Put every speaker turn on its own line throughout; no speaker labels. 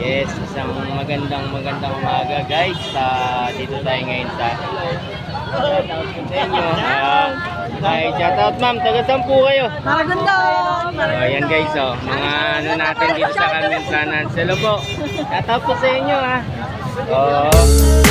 Yes, isang magandang magandang umaga guys. Sa dito tayo ngayon sa Shoutout po sa inyo. Ah, Hi, shoutout ma'am. Taga saan po kayo?
Maraganda!
Oh, ayan guys, oh. Mga ano natin dito sa Carmen Planas. Hello po. Shoutout po sa inyo ha. Oh.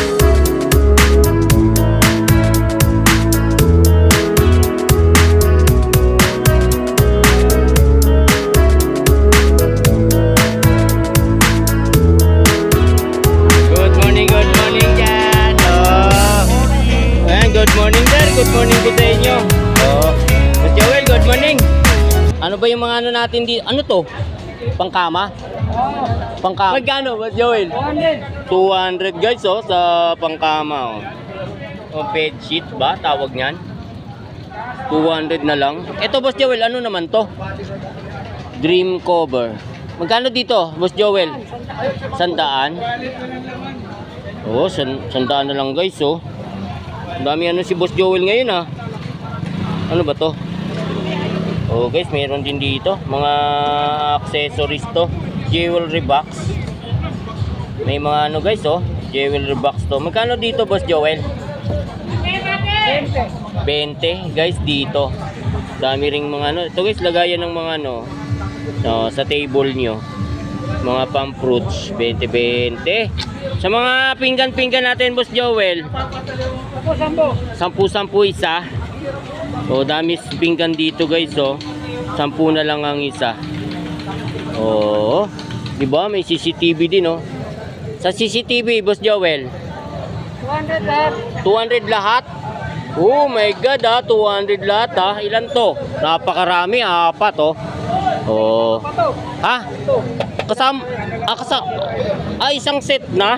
Inyo. Oh. Mas Joel, good morning. Ano ba yung mga ano natin dito? Ano to? Pangkama? Pangkama. Magkano, Mas Joel? 200 guys oh sa pangkama oh. O bed sheet ba tawag niyan? 200 na lang. Ito Boss Joel, ano naman to? Dream cover. Magkano dito, Boss Joel? Sandaan? Oo, oh, san sandaan na lang guys oh. Ang dami ano si Boss Joel ngayon ah. Ano ba to? Oh guys, meron din dito mga accessories to. Jewelry box. May mga ano guys oh, jewelry box to. Magkano dito Boss Joel? 20 guys dito. Dami ring mga ano. Ito guys, lagayan ng mga ano no, sa table nyo. Mga pang fruits, 20-20. Sa mga pinggan-pinggan natin, Boss Joel, 10-10 isa. O, dami pinggan dito guys, oh. 10 na lang ang isa. Oo. Di ba? May CCTV din, oh. Sa CCTV, Boss Joel,
200 lahat.
200 lahat? Oh my God ah, 200 lahat ah. Ilan to? Napakarami, apat oh. Oh. Ha? Kasam ah, kasam ah, isang set na?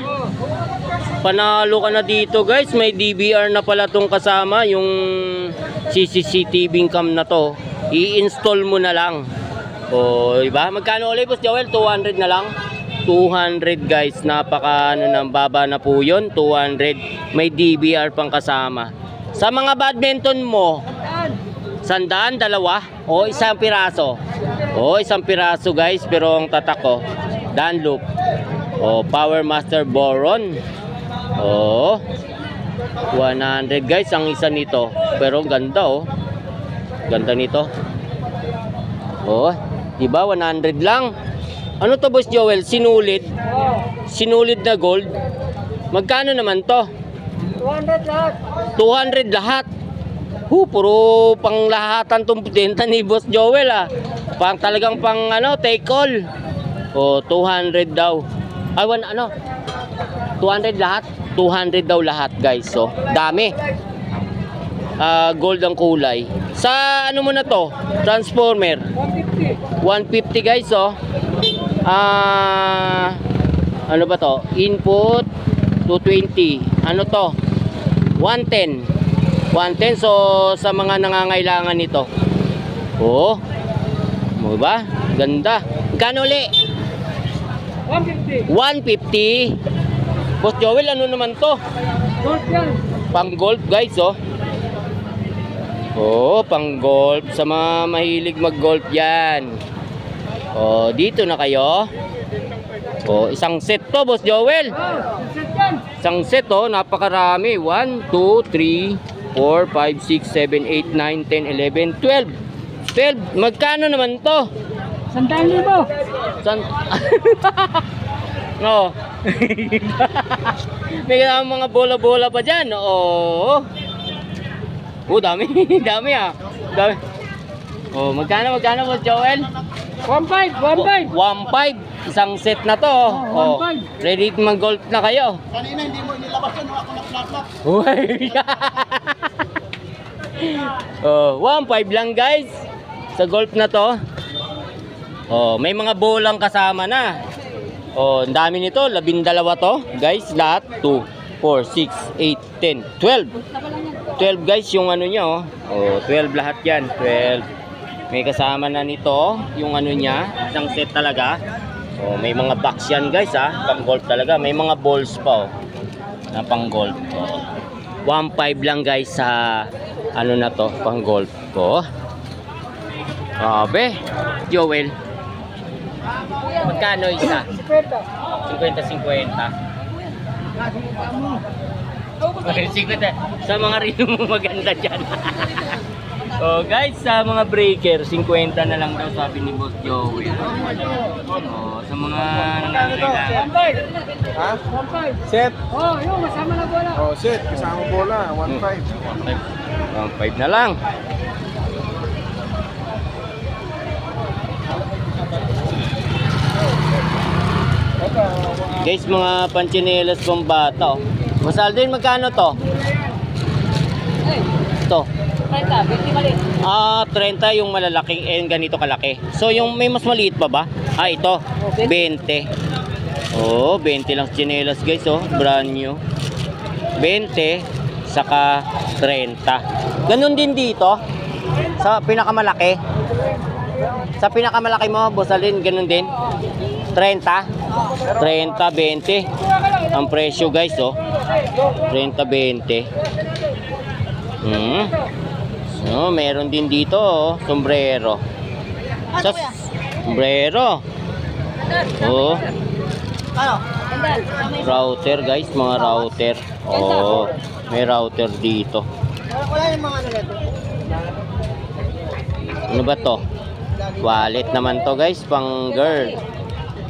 Panalo ka na dito guys. May DVR na pala tong kasama. Yung CCTV cam na to. I-install mo na lang. O, diba? Magkano ulit, Boss Joel? 200 na lang? 200 guys. Napaka ano nang baba na po yun. 200. May DVR pang kasama. Sa mga badminton mo. Sandaan, dalawa? O isang piraso? O isang piraso guys, pero ang tatak ko, Dunlop. O Power Master Boron. O 100 guys ang isa nito. Pero ganda oh. Ganda nito. O, di ba 100 lang? Ano to Boss Joel? Sinulid?
Oh,
Sinulid na gold? Magkano naman to?
200 lahat.
200 lahat. Hu, puro panglahatan tong benta ni Boss Joel ah. Pang talagang pang ano, take all. O, 200 daw. Ay, one, ano? 200 lahat? 200 daw lahat, guys. So, dami. Ah, gold ang kulay. Sa ano mo na to? Transformer.
150.
150 guys oh. Ah ano ba to? Input 220. Ano to? 110. 110 so sa mga nangangailangan nito. Oh. Mo ba? Ganda. Kano uli?
150.
150. Boss Joel, ano naman to?
Gold yan.
Pang golf guys oh. Oh, pang golf sa mga mahilig mag-golf 'yan. Oh, dito na kayo. Oh, isang set to, Boss Joel.
Oh.
Isang set oh, napakarami. 1 2 3 4 5 6 7 8 9 10 11 12. 12. Magkano naman to?
Sandaan libo.
San No. May kasama mga bola-bola pa dyan. Oo. Oh, dami. dami ah. Dami. Oh, magkano, magkano mo, Joel?
1.5. 1.5.
1.5. Isang set na to.
Oh,
Oh,
1.5.
ready mag-golf na kayo.
Kanina hindi mo inilabas yun, ako na-flashlock.
Uy. oh, 1.5 lang guys. Sa golf na to. Oh, may mga bolang kasama na. Oh, ang dami nito, labindalawa to, guys, lahat 2 4 6 8 10 12. 12 guys yung ano niya oh. Oh, 12 lahat 'yan, 12. May kasama na nito yung ano niya, isang set talaga. Oh, may mga box yan guys ha, pang golf talaga. May mga balls pa oh. Na pang golf. Oh. 1.5 lang guys sa ano na to, pang golf ko. Grabe. Joel. Magkano isa?
50.
50 sa mga rino mo maganda dyan. oh guys, sa mga breaker, 50 na lang daw sabi ni Boss Joey. Oh, sa mga nangangailangan.
One five.
Ha?
One five.
Set.
Oh, yun, masama na bola.
Oh, set. Kasama bola. 1.5.
1.5 na lang. Guys, mga panchinelas pang bata. Oh. Mas Aldrin, magkano to? To. Ah, 30 yung malalaking eh, ganito kalaki. So yung may mas maliit pa ba? Ah, ito. 20. Oh, 20 lang chinelas guys, oh. Brand new. 20 saka 30. Ganun din dito. Sa pinakamalaki. Sa pinakamalaki mo, Boss Alin, ganun din. 30. 30, 20. Ang presyo guys, oh. 30, 20. Hmm. So, meron din dito, oh, sombrero. Sa sombrero. Oh. Router guys, mga router. Oh, may router dito.
Wala yung mga ano nito.
Ano ba to? Wallet naman to guys, pang girl.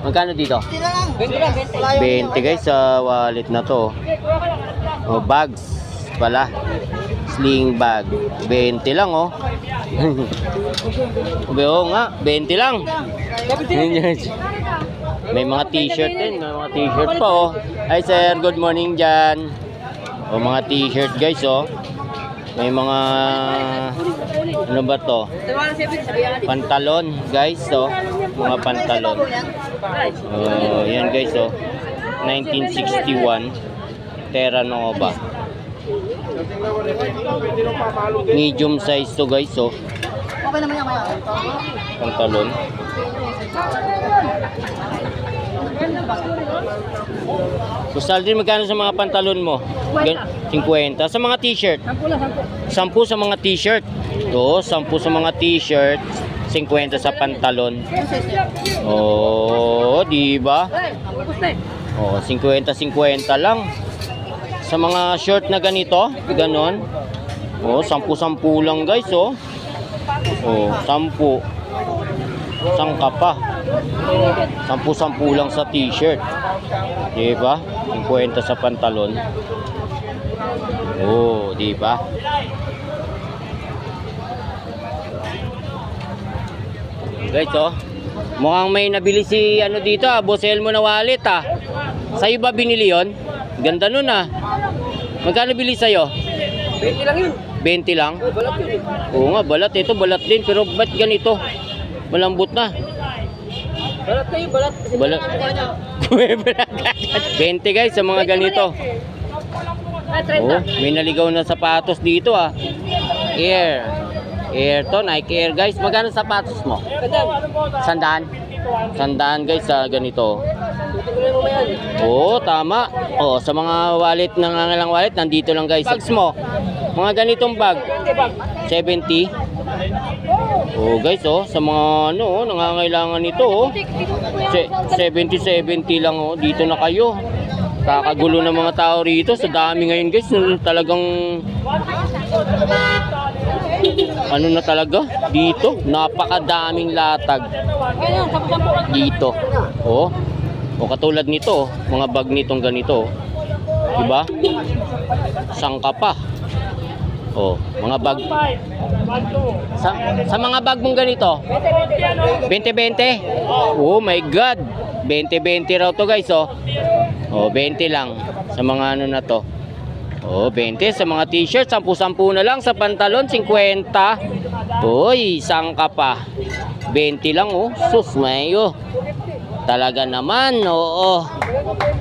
Magkano dito? 20 guys sa wallet na to. Oh, bags pala. Sling bag. 20 lang oh. Oo nga, 20 lang. May mga t-shirt din, may mga t-shirt pa oh. Hi sir, good morning dyan. O mga t-shirt guys oh. May mga ano ba to? Pantalon guys oh. Mga pantalon. Oh, yan guys oh. 1961 Terra Nova. Medium size to guys oh.
Okay naman yan kaya.
Pantalon. Kusal din magkano sa mga pantalon mo? Gan- 50. Sa mga t-shirt?
Sampu lang, sampu.
10 sa mga t-shirt. Oo, 10 sa mga t-shirt. 50 sa pantalon. Oo, di ba? Oo, 50-50 lang. Sa mga short na ganito, ganon. Oo, 10-10 lang guys, oh. Oo, 10. Sangka pa. 10-10 lang sa t-shirt. Di ba? 50 sa pantalon. Oo, di ba? Guys, oh. Mukhang may nabili si ano dito, ah, Boss Elmo na wallet ah. Sa'yo ba binili yon? Ganda nun ah. Magkano bili sa'yo?
20 lang yun.
20 lang?
Oh, balat yun eh.
Oo nga, balat. Ito, balat din. Pero ba't ganito? Malambot na.
Balat na yun, balat.
Balat.
balat.
20 guys sa mga ganito.
Ah,
Oh,
30.
may naligaw na sapatos dito ah. Air. Air to, Nike Air guys. Magkano sapatos mo? Sandaan? Sandaan guys sa ganito. Oo, tama. Oh, sa mga wallet, nangangalang wallet, nandito lang guys. Bags mo. Mga ganitong bag. 70. Oh, guys, oh, sa mga ano, oh, nangangailangan nito, oh. Se- 70 70 lang oh, dito na kayo. Kakagulo ng mga tao rito sa dami ngayon, guys. Talagang ano na talaga dito, napakadaming latag dito. Oh. O katulad nito, oh, mga bag nitong ganito. oh. Diba? Sangka pa. Oh, mga bag. Sa, sa mga bag mong ganito, 20-20? Oh my God! 20-20 raw to guys, oh. Oh, 20 lang sa mga ano na to. Oh, 20 sa mga t-shirt, 10-10 na lang sa pantalon, 50. Uy, sangka pa. 20 lang oh. Sus, mayo. Talaga naman, oo.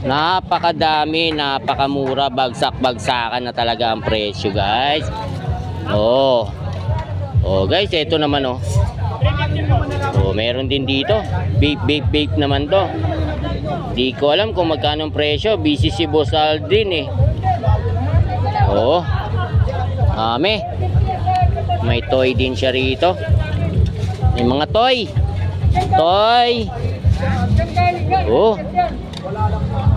Napakadami, napakamura, bagsak-bagsakan na talaga ang presyo, guys. Oo. Oh, guys, ito naman oh. Oh, meron din dito. Vape, vape, vape naman to. Di ko alam kung magkano ang presyo. Busy si Boss Aldrin eh. Oo. Ame. May toy din siya rito. May mga toy. Toy. Oh.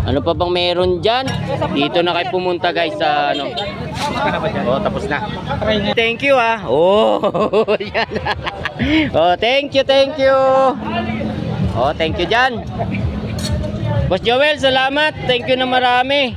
Ano pa bang meron dyan? Dito na kayo pumunta guys sa ano. Oh, tapos na. Thank you ah. Oh, yan. oh, thank you, thank you. Oh, thank you dyan. Boss Joel, salamat. Thank you na marami.